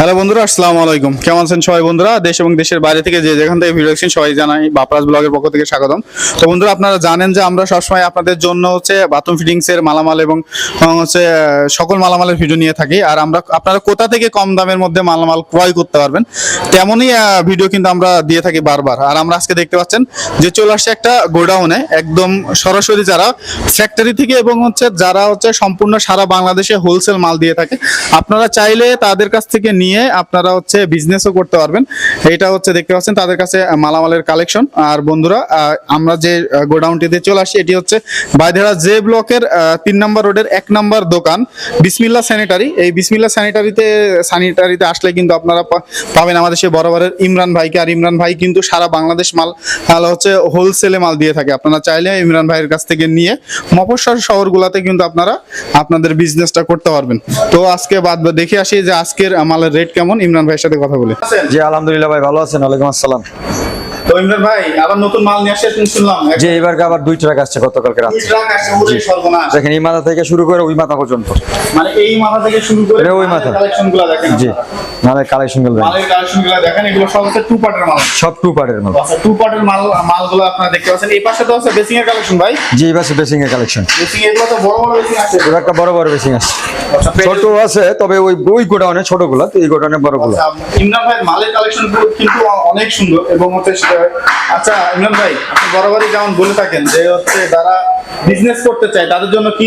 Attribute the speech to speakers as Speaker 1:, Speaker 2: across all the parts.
Speaker 1: Hello বন্ধুরা, আসসালামু আলাইকুম। কেমন আছেন সবাই বন্ধুরা? দেশ এবং দেশের বাইরে থেকে যে যেখান থেকে ভিডিও দেখছেন সবাই জানাই বাপরাজ ব্লগের পক্ষ থেকে স্বাগতম। তো বন্ধুরা, আপনারা জানেন যে আমরা সবসময় আপনাদের জন্য হচ্ছে বাথরুম ফিটিংসের মালামাল এবং হচ্ছে, সকল মালামালের ভিডিও নিয়ে থাকি। আর আমরা, আপনারা কোথা থেকে কম দামের মধ্যে মালামাল ক্রয় করতে পারবেন, তেমনই ভিডিও কিন্তু আমরা দিয়ে থাকি বারবার। আর আমরা আজকে দেখতে পাচ্ছেন যে চলে আসছে একটা গোডাউনে, একদম সরাসরি যারা ফ্যাক্টরি থেকে এবং হচ্ছে যারা হচ্ছে সম্পূর্ণ সারা বাংলাদেশে হোলসেল মাল দিয়ে থাকে। আপনারা চাইলে তাদের কাছ থেকে নিয়ে আপনারা হচ্ছে বিজনেসও করতে পারবেন। এটা হচ্ছে দেখতে পাচ্ছেন, তাদের কাছে মালামালের কালেকশন আর বন্ধুরা আমরা যে গোডাউনটিতে চলে আসি, এটি হচ্ছে বাইধেরা জে ব্লকের তিন নম্বর রোডের এক নম্বর দোকান, বিসমিল্লা স্যানিটারি এই বিসমিল্লা স্যানিটারিতে স্যানিটারিতে আসলে কিন্তু আপনারা পাবেন আমাদের সেই বরাবরের ইমরান ভাইকে। আর ইমরান ভাই কিন্তু সারা বাংলাদেশ মাল হচ্ছে হোলসেলে মাল দিয়ে থাকে। আপনারা চাইলে ইমরান ভাইয়ের কাছ থেকে নিয়ে মফস্বল শহরগুলোতে কিন্তু আপনারা আপনাদের বিজনেসটা করতে পারবেন। তো আজকে বাদ, দেখে আসি যে আজকের মালের রেট কেমন? ইমরান ভাইয়ের সাথে কথা বলে।
Speaker 2: জি আলহামদুলিল্লাহ ভাই ভালো আছেন? ওয়ালাইকুম আসসালাম।
Speaker 1: তো ইমরান ভাই আবার নতুন মাল নিয়ে শুনলাম।
Speaker 2: যে এবার আবার দুই ট্রাক আসছে গতকালকে রাত্রে।
Speaker 1: ট্রাক আসছে ওরে সর্বনাশ।
Speaker 2: দেখেন এই মাথা থেকে শুরু করে ওই মাথা পর্যন্ত।
Speaker 1: মানে এই মাথা থেকে শুরু করে
Speaker 2: ওই মাথা।
Speaker 1: কালেকশনগুলো দেখেন
Speaker 2: জি।
Speaker 1: আপনারা।
Speaker 2: মালের কালেকশন দেখেন।
Speaker 1: মালের কালেকশনগুলো দেখেন এগুলো সব হচ্ছে টু পার্টের মাল।
Speaker 2: সব টু পার্টের মাল।
Speaker 1: আচ্ছা টু পার্টের মাল মালগুলো আপনারা দেখতে পাচ্ছেন। এই পাশে তো আছে বেসিং এর কালেকশন ভাই।
Speaker 2: জি বেসিং এর কালেকশন
Speaker 1: বেসিং এগুলো তো বড় বড় বেসিং আছে।
Speaker 2: এবার একটা বড় বড় বেসিং আছে।
Speaker 1: আচ্ছা,
Speaker 2: ছোট আছে তবে ওই ওই গোডাউনে ছোটগুলা তো এই গোডাউনে বড়গুলা
Speaker 1: আচ্ছা, ইমরান ভাই মালের কালেকশন কিন্তু অনেক সুন্দর এবং হচ্ছে আচ্ছা ইমরান ভাই আপনি বরাবরই যেমন বলে থাকেন যে হচ্ছে যারা বিজনেস করতে চায় তাদের জন্য কি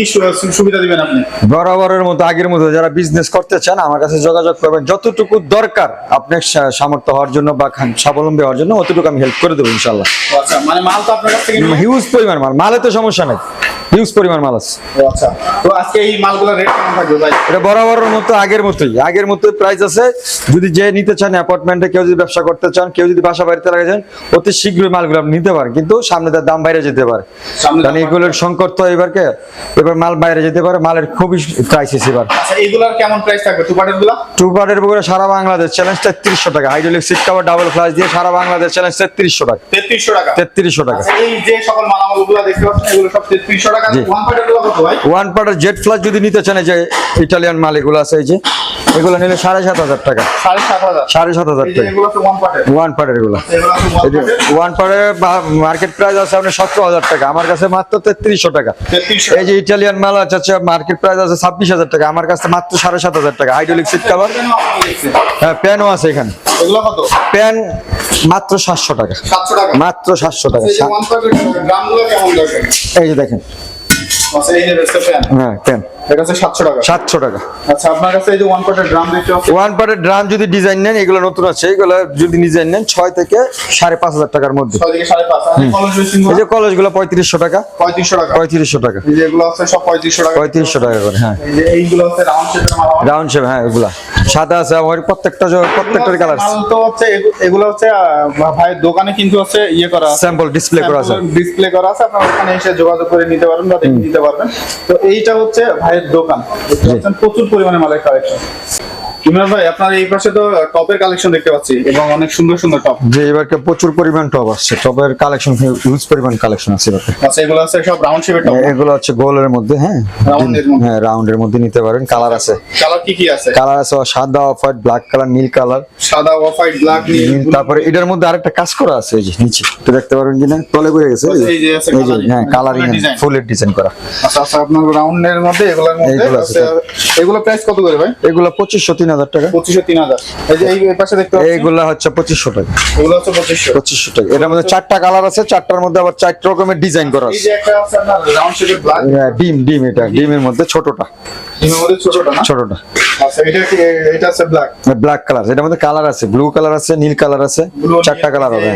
Speaker 1: সুবিধা দিবেন আপনি?
Speaker 2: বরাবরের মতো আগের মতো যারা বিজনেস করতে চান আমার কাছে যোগাযোগ করবেন। যতটুকু দরকার আপনার সামর্থ্য হওয়ার জন্য বা খান- স্বাবলম্বী হওয়ার জন্য অতটুকু আমি হেল্প করে দেবো ইনশাল্লাহ
Speaker 1: আচ্ছা মানে মাল তো আপনার কাছ থেকে
Speaker 2: হিউজ পরিমাণ মাল। মালে তো সমস্যা নাই। হিউজ পরিমাণ মাল আছে।
Speaker 1: আচ্ছা তো আজকে এই মালগুলোর রেট কেমন থাকবে ভাই?
Speaker 2: এটা বরাবরের মতো আগের মতোই। আগের মতোই প্রাইস আছে। যদি যে নিতে চান অ্যাপার্টমেন্টে কেউ যদি ব্যবসা করতে চান কেউ যদি বাসা বাড়িতে লাগাচ্ছেন অতি শীঘ্রই মালগুলো আপনি নিতে পারেন কিন্তু সামনে তার দাম বাইরে যেতে পারে। কারণ এগুলোর সংকট তো এবারকে এবার মাল বাইরে যেতে পারে মালের খুবই ক্রাইসিস এবার।
Speaker 1: আচ্ছা এইগুলোর কেমন প্রাইস থাকবে? টু পার্টেরগুলা
Speaker 2: টু সারা বাংলাদেশ চ্যালেঞ্জ তেত্রিশশো টাকা। Hydraulic seat cover double flush দিয়ে সারা বাংলাদেশ চ্যালেঞ্জ তেত্রিশশো টাকা।
Speaker 1: তেত্রিশশো টাকা?
Speaker 2: তেত্রিশশো টাকা।
Speaker 1: আচ্ছা, এই যে সকল মালামালগুলো দেখতে পাচ্ছেন এগুলো সব তেত্রিশশো টাকা। ওয়ান পার্টের
Speaker 2: ওয়ান পার্টের জেট যদি নিতে চান যে ইটালিয়ান মাল এগুলো আছে এই যে এগুলো নিলে সাড়ে সাত হাজার টাকা।
Speaker 1: সাড়ে সাত হাজার।
Speaker 2: টাকা।
Speaker 1: ওয়ান পার্টের
Speaker 2: এগুলো
Speaker 1: ওয়ান পার্টের
Speaker 2: পারের মার্কেট প্রাইস আছে আপনার সতেরো হাজার টাকা। আমার কাছে মাত্র তেত্রিশশো টাকা। এই যে ইটালিয়ান মাল আছে মার্কেট প্রাইস আছে ছাব্বিশ হাজার টাকা। আমার কাছে মাত্র সাড়ে সাত হাজার টাকা। হাইড্রোলিক সিট কাভার হ্যাঁ প্যানও আছে এখানে। প্যান মাত্র সাতশো টাকা। মাত্র সাতশো টাকা।
Speaker 1: এই যে দেখেন?
Speaker 2: এই যে দেখেন।
Speaker 1: আচ্ছা
Speaker 2: হ্যাঁ প্যান
Speaker 1: এটা হচ্ছে সাতশো টাকা।
Speaker 2: সাতশো টাকা।
Speaker 1: আচ্ছা আপনার কাছে এই যে ওয়ান পার্টের ড্রাম দেখতে
Speaker 2: ওয়ান পার্টের ড্রাম যদি ডিজাইন নেন এগুলো নতুন আছে এগুলো যদি ডিজাইন নেন ছয় থেকে সাড়ে পাঁচ হাজার টাকার মধ্যে।
Speaker 1: ছয় থেকে সাড়ে পাঁচ আর এই কলেজ বেসিং
Speaker 2: এই যে কলেজগুলো পঁয়ত্রিশশো টাকা।
Speaker 1: পঁয়ত্রিশশো টাকা।
Speaker 2: পঁয়ত্রিশশো টাকা।
Speaker 1: এই যে এগুলো আছে সব পঁয়ত্রিশশো টাকা।
Speaker 2: পঁয়ত্রিশশো টাকা করে হ্যাঁ।
Speaker 1: এই যে এইগুলো হচ্ছে রাউন্ড শেপের মাল
Speaker 2: রাউন্ড শেপ হ্যাঁ এগুলা। সাদা আছে আমার প্রত্যেকটা প্রত্যেকটার কালার
Speaker 1: মাল তো হচ্ছে এগুলো হচ্ছে আহ, ভাইয়ের দোকানে কিন্তু হচ্ছে ইয়ে করা আছে।
Speaker 2: স্যাম্পল ডিসপ্লে করা আছে।
Speaker 1: ডিসপ্লে করা আছে। আপনারা ওখানে এসে যোগাযোগ করে নিতে পারবেন বা দেখে নিতে পারবেন। তো এইটা হচ্ছে ভাইয়ের দোকান। প্রচুর পরিমাণে মালের কালেকশন ইমরান ভাই আপনার এই পাশে তো টপের কালেকশন দেখতে পাচ্ছি এবং অনেক সুন্দর সুন্দর টপ
Speaker 2: যে এবারকে প্রচুর পরিমাণ টপ আসছে। টপের কালেকশন হিউজ পরিমাণ কালেকশন আছে এবারকে।
Speaker 1: আচ্ছা এগুলো আছে সব রাউন্ড শেপের টপ
Speaker 2: এগুলো হচ্ছে গোলের মধ্যে হ্যাঁ?
Speaker 1: Round মধ্যে।
Speaker 2: হ্যাঁ রাউন্ডের মধ্যে নিতে পারেন। কালার আছে।
Speaker 1: কালার কি কি আছে?
Speaker 2: কালার আছে সাদা অফ হোয়াইট ব্ল্যাক কালার নীল কালার
Speaker 1: সাদা অফ হোয়াইট ব্ল্যাক নীল।
Speaker 2: তারপরে এটার মধ্যে আরেকটা কাজ করা আছে এই যে নিচে। দেখতে পারবেন কিনা? তলে পড়ে গেছে এই যে।
Speaker 1: আছে
Speaker 2: হ্যাঁ কালারিং। ডিজাইন করা।
Speaker 1: আচ্ছা আচ্ছা আপনার রাউন্ডের মধ্যে এগুলোর মধ্যে। এগুলো প্রাইস কত করে ভাই?
Speaker 2: এগুলো পঁচিশশো তিন হাজার টাকা?
Speaker 1: পঁচিশশো তিন হাজার এই পাশে দেখতে
Speaker 2: এইগুলা হচ্ছে পঁচিশশো টাকা।
Speaker 1: এগুলো হচ্ছে পঁচিশশো।
Speaker 2: পঁচিশশো টাকা। এটার মধ্যে চারটা কালার আছে চারটার মধ্যে আবার চারটা রকমের ডিজাইন করা আছে। হ্যাঁ, ডিম ডিম এটা। ডিমের মধ্যে ছোটটা।
Speaker 1: ছোটটা ব্ল্যাক
Speaker 2: কালার এটার মধ্যে কালার আছে ব্লু কালার আছে নীল কালার আছে চারটা কালার হবে।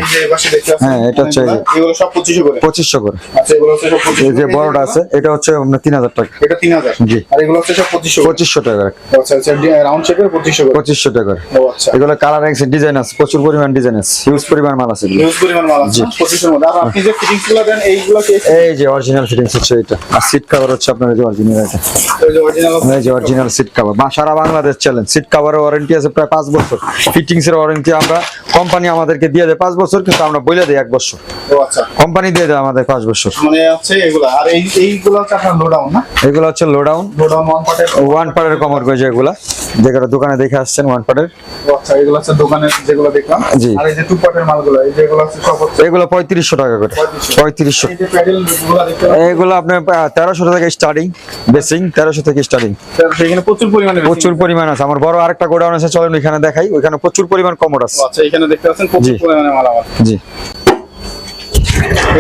Speaker 2: হ্যাঁ, এটা হচ্ছে
Speaker 1: পঁচিশশো করে।
Speaker 2: পঁচিশশো করে।
Speaker 1: এগুলো হচ্ছে সব পঁচিশশো
Speaker 2: এই যে বড়টা আছে এটা হচ্ছে আপনার তিন হাজার টাকা।
Speaker 1: এটা তিন হাজার।
Speaker 2: জি।
Speaker 1: আর এগুলো হচ্ছে পঁচিশশো
Speaker 2: টাকা
Speaker 1: আচ্ছা আচ্ছা পঁচিশশো
Speaker 2: টাকা
Speaker 1: আচ্ছা।
Speaker 2: এগুলো কালার আছে ডিজাইন আছে প্রচুর পরিমাণ ডিজাইন আছে হিউজ পরিমাণ মাল আছে এগুলো।
Speaker 1: পরিমাণ মাল আছে পঁচিশের মধ্যে। আর আপনি যে ফিটিংসগুলো দেন এইগুলো
Speaker 2: এই যে অরিজিনাল ফিটিংস হচ্ছে এটা। আর সিট কভার হচ্ছে আপনার যে অরিজিনাল এটা।
Speaker 1: অরিজিনাল
Speaker 2: এই যে অরিজিনাল সিট কভার সারা বাংলাদেশ চ্যালেঞ্জ সিট কভারের ওয়ারেন্টি আছে প্রায় পাঁচ বছর। ফিটিংস এর ওয়ারেন্টি আমরা কোম্পানি আমাদেরকে দিয়ে দেয় পাঁচ বছর কিন্তু আমরা বলে দিই এক বছর।
Speaker 1: আচ্ছা।
Speaker 2: কোম্পানি দিয়ে দেয় আমাদের পাঁচ বছর।
Speaker 1: মানে এগুলো আর এইগুলো হচ্ছে আপনার লো না?
Speaker 2: এগুলো হচ্ছে লো ডাউন
Speaker 1: ওয়ান পার্টের
Speaker 2: ওয়ান পার্টের কমর এগুলা। যেগুলো দোকানে দেখে আসছেন ওয়ান পার্টের
Speaker 1: আচ্ছা এগুলো হচ্ছে দোকানের যেগুলো দেখলাম।
Speaker 2: জি।
Speaker 1: আর এই যে টু পার্টের মালগুলো এই যেগুলো হচ্ছে সব
Speaker 2: এগুলো পঁয়ত্রিশশো টাকা করে। পঁয়ত্রিশশো।
Speaker 1: এই যে প্যাডেলগুলো দেখতে পাচ্ছেন।
Speaker 2: এগুলো আপনার তেরোশো থেকে স্টার্টিং বেসিং তেরোশো থেকে স্টার্টিং
Speaker 1: প্রচুর পরিমাণে
Speaker 2: প্রচুর পরিমাণ আছে। আমার বড় আরেকটা গোডাউন আছে চলেন ওইখানে দেখাই। ওইখানে প্রচুর পরিমাণ কমর আছে।
Speaker 1: আচ্ছা এখানে দেখতে পাচ্ছেন প্রচুর
Speaker 2: জি।
Speaker 1: পরিমাণে মাল
Speaker 2: জি।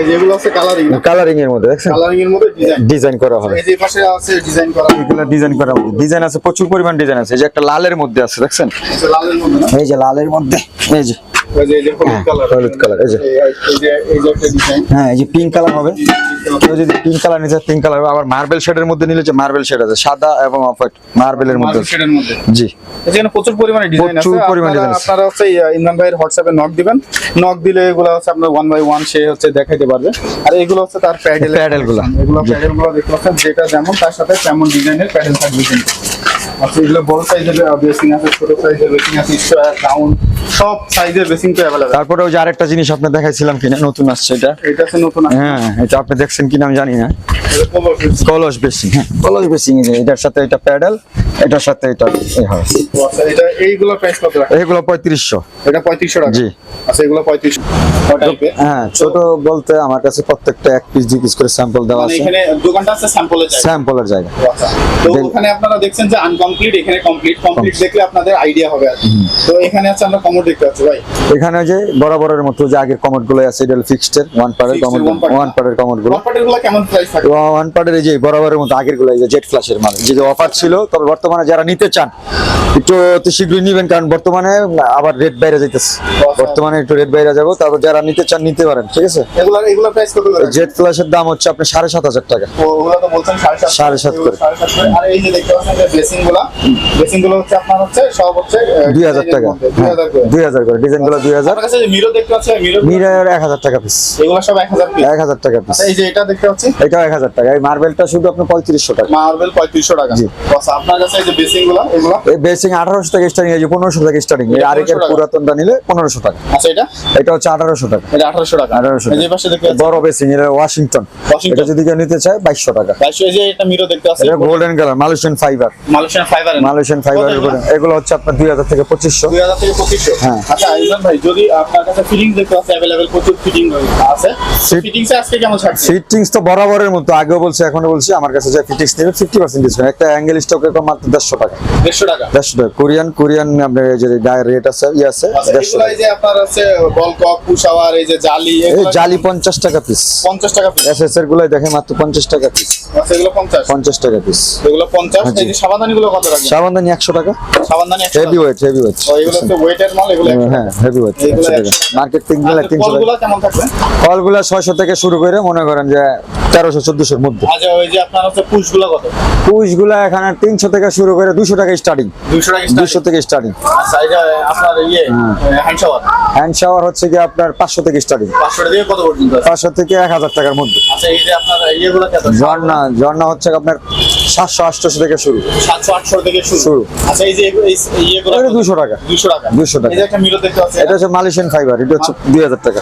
Speaker 1: এই যেগুলো আছে কালারিং
Speaker 2: কালারিং এর মধ্যে দেখছেন?
Speaker 1: কালারিং এর মধ্যে
Speaker 2: ডিজাইন করা হবে।
Speaker 1: এই যে পাশে আছে ডিজাইন করা।
Speaker 2: এগুলো ডিজাইন করা হবে। ডিজাইন আছে প্রচুর পরিমাণ ডিজাইন আছে। এই যে একটা লালের মধ্যে আছে দেখছেন?
Speaker 1: লালের মধ্যে
Speaker 2: এই যে লালের মধ্যে এই যে
Speaker 1: ওই যে এই যে। হলুদ কালার
Speaker 2: এই যে।
Speaker 1: ডিজাইন
Speaker 2: হ্যাঁ এই যে পিঙ্ক কালার হবে। কেউ যদি পিঙ্ক কালার নিতে পিঙ্ক কালার আবার মার্বেল শেডের মধ্যে নিলে যে মার্বেল শেড আছে সাদা এবং অফ হোয়াইট মার্বেলের মধ্যে
Speaker 1: মার্বেল শেডের মধ্যে।
Speaker 2: জি।
Speaker 1: এখানে প্রচুর পরিমাণে ডিজাইন আছে।
Speaker 2: প্রচুর পরিমাণে
Speaker 1: আপনারা-
Speaker 2: আছে।
Speaker 1: আপনারা হচ্ছে ইমরান ভাইয়ের হোয়াটসঅ্যাপে নক দিবেন। নক দিলে এগুলো হচ্ছে আপনার ওয়ান বাই ওয়ান সে হচ্ছে দেখাইতে পারবে। আর এগুলো হচ্ছে তার প্যাডেল
Speaker 2: Paddle গুলা।
Speaker 1: এগুলো প্যাডেলগুলো দেখতে পাচ্ছেন যেটা যেমন তার সাথে তেমন ডিজাইনের প্যাডেল থাকবে কিন্তু। আচ্ছা এগুলো বড় সাইজের বেসিং আছে ছোট সাইজের বেসিং আছে সব সাইজের বেসিং তো
Speaker 2: তারপরে ওই যে আরেকটা জিনিস আপনি দেখাইছিলাম কিনা নতুন আসছে এটা।
Speaker 1: এটা আছে নতুন
Speaker 2: হ্যাঁ এটা আপনি দেখছেন কিনা আমি জানি না। কলস বেসিং হ্যাঁ কলস বেসিং এটার সাথে এটা প্যাডেল এটার সাথে এটা এই হয়।
Speaker 1: আচ্ছা এটা এইগুলো প্রাইস কত রাখা?
Speaker 2: এগুলো পঁয়ত্রিশশো।
Speaker 1: এটা পঁয়ত্রিশশো টাকা?
Speaker 2: জি।
Speaker 1: আচ্ছা এগুলো পঁয়ত্রিশশো টাইপের?
Speaker 2: হ্যাঁ ছোট বলতে আমার কাছে প্রত্যেকটা এক পিস দুই পিস করে স্যাম্পল দেওয়া
Speaker 1: মানে
Speaker 2: আছে।
Speaker 1: এখানে দোকানটা আছে স্যাম্পলের জায়গা?
Speaker 2: স্যাম্পলের জায়গা।
Speaker 1: আচ্ছা। তো ওখানে আপনারা দেখছেন যে আনকমপ্লিট এখানে কমপ্লিট কমপ্লিট দেখলে আপনাদের আইডিয়া হবে আর কি। তো এখানে আছে আমরা কমোড দেখতে পাচ্ছি ভাই
Speaker 2: এখানে যে বরাবরের মতো যে আগের কমোডগুলো আছে এটা ফিক্সড এর
Speaker 1: ওয়ানের
Speaker 2: কমোড ওয়ান পার্টের কমোডগুলো। গুলো
Speaker 1: কেমন প্রাইস থাকে?
Speaker 2: ওয়ান পার্টের এই যে বরাবরের মতো আগেরগুলো এই যে জেট ফ্ল্যাশের মাল যে অফার ছিল তবে বর্তমানে যারা নিতে চান একটু অতি শীঘ্রই নিবেন কারণ বর্তমানে আবার রেট বাইরে যাইতেছে। বর্তমানে একটু রেট বাইরে যাব তারপর যারা নিতে চান নিতে পারেন ঠিক আছে? জেট ফ্ল্যাশের দাম হচ্ছে আপনার সাড়ে সাত হাজার টাকা।
Speaker 1: সাড়ে সাত
Speaker 2: করে। দুই হাজার টাকা।
Speaker 1: দুই হাজার করে।
Speaker 2: দুই হাজার করে। ডিজাইনগুলো দুই হাজার।
Speaker 1: আপনার মিরো দেখতে পাচ্ছেন মিরো
Speaker 2: এক হাজার টাকা পিস
Speaker 1: এগুলো সব এক হাজার
Speaker 2: এক হাজার টাকা পিস
Speaker 1: আচ্ছা এই যে এটা দেখতে পাচ্ছি।
Speaker 2: এটাও এক হাজার টাকা। এই মার্বেলটা শুধু আপনার পঁয়ত্রিশশো টাকা।
Speaker 1: মার্বেল পঁয়ত্রিশশো টাকা।
Speaker 2: জি।
Speaker 1: আপনার কাছে এই যে বেসিংগুলা এগুলো?
Speaker 2: এই বেসিং আঠারোশো টাকা স্টার্টিং এই যে পনেরোশো টাকা স্টার্টিং এই আরেকের পুরাতনটা নিলে পনেরোশো টাকা।
Speaker 1: আচ্ছা এটা?
Speaker 2: এটা হচ্ছে আঠারোশো টাকা।
Speaker 1: এটা আঠারোশো টাকা।
Speaker 2: আঠারোশো
Speaker 1: এই পাশে দেখতে
Speaker 2: বড় বেসিং এটা ওয়াশিংটন। এটা যদি কেউ নিতে চায় বাইশশো টাকা।
Speaker 1: বাইশশো এই যে এটা মিরো দেখতে পাচ্ছি
Speaker 2: এটা golden colour Malaysian fibre
Speaker 1: Malaysian fibre
Speaker 2: Malaysian fibre এগুলো হচ্ছে আপনার দুই হাজার থেকে পঁচিশশো।
Speaker 1: দুই হাজার থেকে পঁচিশশো?
Speaker 2: হ্যাঁ।
Speaker 1: আচ্ছা ভাই যদি আপনার কাছে ফিটিং দেখতে পাচ্ছি অ্যাভেলেবেল প্রচুর ফিটিং আছে? ফিটিংস আজকে কেমন থাকছে
Speaker 2: ফিটিংস তো বরাবরের মতো। আগেও বলছি এখনও বলছি আমার কাছে যে ফিটিংস নেবে ফিফটি পার্সেন্ট ডিসকাউন্ট একটা অ্যাঙ্গেল স্টক এরকম মাত্র দেড়শো টাকা।
Speaker 1: দেড়শো টাকা?
Speaker 2: দেড়শো টাকা। কোরিয়ান কোরিয়ান আপনার যে গায়ের রেট আছে ই আছে
Speaker 1: আচ্ছা
Speaker 2: দেড়শো
Speaker 1: এই যে আপনার আছে বল কক এই যে জালি
Speaker 2: এই জালি পঞ্চাশ টাকা পিস
Speaker 1: পঞ্চাশ টাকা পিস
Speaker 2: এস এস এর দেখে মাত্র পঞ্চাশ টাকা পিস
Speaker 1: আচ্ছা পঞ্চাশ?
Speaker 2: পঞ্চাশ টাকা পিস
Speaker 1: এগুলো পঞ্চাশ?
Speaker 2: হ্যাঁ,
Speaker 1: এই যে সাবানদানি গুলো কত রাখবেন?
Speaker 2: সাবানদানি একশো টাকা।
Speaker 1: সাবানদানি
Speaker 2: হেভি ওয়েট হেভি ওয়েট
Speaker 1: এগুলো ওয়েটের মাল এগুলো
Speaker 2: হ্যাঁ হেভি ওয়েট টাকা।
Speaker 1: টাকা।
Speaker 2: মার্কেট তিন গেলে
Speaker 1: আর
Speaker 2: তিনশো টাকা।
Speaker 1: কলগুলো
Speaker 2: ছয়শো থেকে শুরু করে মনে করেন যে তেরোশো চোদ্দশোর মধ্যে।
Speaker 1: আচ্ছা
Speaker 2: এখানে তিনশো থেকে শুরু করে দুশো টাকা স্টার্টিং দুশো থেকে স্টার্টিং
Speaker 1: আচ্ছা ইয়ে হ্যান্ড শাওয়ার
Speaker 2: হচ্ছে কি আপনার পাঁচশো থেকে স্টার্টিং
Speaker 1: পাঁচশো টাকা দিয়ে কত পর্যন্ত আছে?
Speaker 2: পাঁচশো থেকে এক হাজার টাকার মধ্যে।
Speaker 1: আচ্ছা
Speaker 2: ঝর্ণা ঝর্ণা হচ্ছে আপনার সাতশো থেকে শুরু।
Speaker 1: সাতশো আটশো থেকে শুরু।
Speaker 2: এটা দুশো টাকা।
Speaker 1: দুশো টাকা।
Speaker 2: 200 টাকা।
Speaker 1: এই যে একটা মিরর দেখতে পাচ্ছি
Speaker 2: এটা হচ্ছে মালয়েশিয়ান ফাইবার এটা হচ্ছে দুই হাজার টাকা।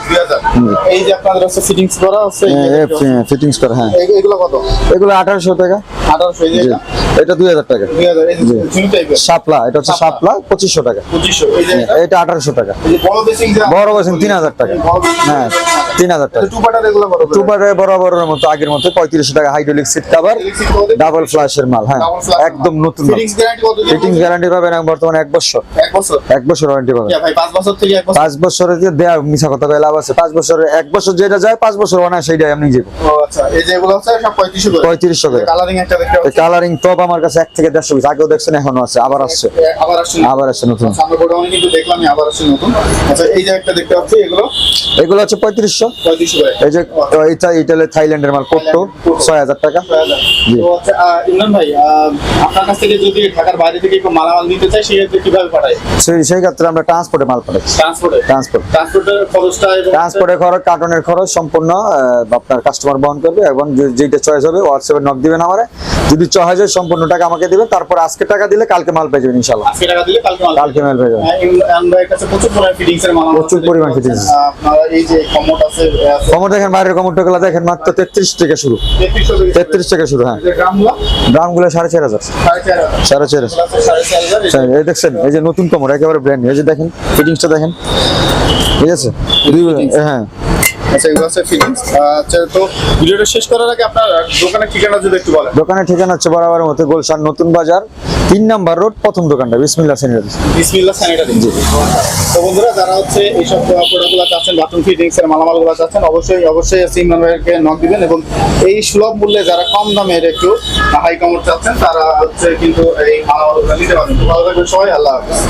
Speaker 1: এই যে আপনাদের হচ্ছে ফিটিংস করা হচ্ছে পাচ্ছি।
Speaker 2: হ্যাঁ
Speaker 1: এগুলো কত
Speaker 2: এগুলো আঠারোশো টাকা।
Speaker 1: এটা
Speaker 2: দুই হাজার টাকা। শাপলা এটা হচ্ছে পঁচিশশো টাকা।
Speaker 1: পঁচিশশো এই যে এটা?
Speaker 2: আঠারোশো টাকা।
Speaker 1: বড় বেসিং
Speaker 2: তিন হাজার টাকা। হ্যাঁ তিন হাজার টাকা।
Speaker 1: টু পাটার
Speaker 2: বরাবরের মতো আগের মতো পঁয়ত্রিশশো টাকা হাইড্রোলিক সিট কাভার ডাবল ফ্ল্যাশের মাল হ্যাঁ একদম নতুন
Speaker 1: গ্যারান্টি
Speaker 2: পাবেন বর্তমানে এক বছর।
Speaker 1: এক বছর?
Speaker 2: ওয়ারেন্টি পাবেন।
Speaker 1: পাঁচ বছর
Speaker 2: যে দেয়া মিশা কথা লাভ আছে। পাঁচ বছরে এক বছর যেটা যায় পাঁচ বছর অনায় সেইটাই আমি নিজে
Speaker 1: আচ্ছা পঁয়ত্রিশশো করে। কালারিং একটা
Speaker 2: কালারিং টপ আমার কাছে এক থেকে দেড়শো পিস। আগেও দেখছেন এখনও আছে। আবার আসছে।
Speaker 1: আবার আসছে
Speaker 2: আবার আসছে নতুন।
Speaker 1: গোডাউনে কিন্তু দেখলাম আবার আসছে নতুন। আচ্ছা এই যে একটা দেখতে পাচ্ছি এগুলো?
Speaker 2: এগুলো হচ্ছে পঁয়ত্রিশশো। এই যে এইটা ইটালি থাইল্যান্ডের মাল কোট্টো। ছয় হাজার টাকা।
Speaker 1: তো আচ্ছা ইমরান ভাই আপনার কাছ থেকে যদি ঢাকার বাইরে থেকে কেউ মালামাল নিতে চায় সেক্ষেত্রে কীভাবে পাঠায়?
Speaker 2: সেই সেই ক্ষেত্রে আমরা ট্রান্সপোর্টে মাল পাঠাচ্ছি
Speaker 1: ট্রান্সপোর্টে
Speaker 2: ট্রান্সপোর্ট
Speaker 1: ট্রান্সপোর্টের খরচটা এবং
Speaker 2: ট্রান্সপোর্টের খরচ কার্টনের খরচ সম্পূর্ণ আপনার কাস্টমার বহন করবে। এবং যেটা চয়েস হবে হোয়াটসঅ্যাপে নক দিবেন আমারে। যদি ছ হাজার সম্পূর্ণ টাকা আমাকে দিবেন তারপর আজকে টাকা দিলে কালকে মাল পেয়ে যাবেন ইনশাল্লাহ
Speaker 1: দিলে কালকে মাল
Speaker 2: পেয়ে যাবেন।
Speaker 1: হ্যাঁ, প্রচুর পরিমাণ ফিটিংস
Speaker 2: কমর দেখেন বাইরের কমরটা দেখেন মাত্র তেত্রিশ থেকে শুরু। তেত্রিশ থেকে শুরু। হ্যাঁ।
Speaker 1: গ্রামগুলো
Speaker 2: সাড়ে চার হাজার।
Speaker 1: সাড়ে চার হাজার।
Speaker 2: এই দেখছেন এই যে নতুন কমর একেবারে ব্র্যান্ড এই যে দেখেন ফিটিংসটা দেখেন। ঠিক আছে? হ্যাঁ।
Speaker 1: আচ্ছা এগুলো আছে ফিটিংস আচ্ছা তো ভিডিওটা শেষ করার আগে আপনার দোকানের ঠিকানা যদি একটু বলেন।
Speaker 2: দোকানের ঠিকানা হচ্ছে বরাবর মতো গোলশান নতুন বাজার তিন নাম্বার রোড প্রথম দোকানটা বিসমিল্লা স্যানিটারি।
Speaker 1: বিসমিল্লাহ স্যানিটারি। তো বন্ধুরা যারা হচ্ছে এইসব প্রোডাক্টগুলো চাচ্ছেন বাথরুম ফিটিংস এর মালামালগুলো চাচ্ছেন অবশ্যই অবশ্যই সিমরান ভাইকে নক দিবেন এবং এই সুলভ মূল্যে যারা কম দামের একটু হাই কমর চাচ্ছেন তারা হচ্ছে কিন্তু এই মালামালগুলো নিতে পারেন ভালো থাকবেন সবাই আল্লাহ হাফেজ।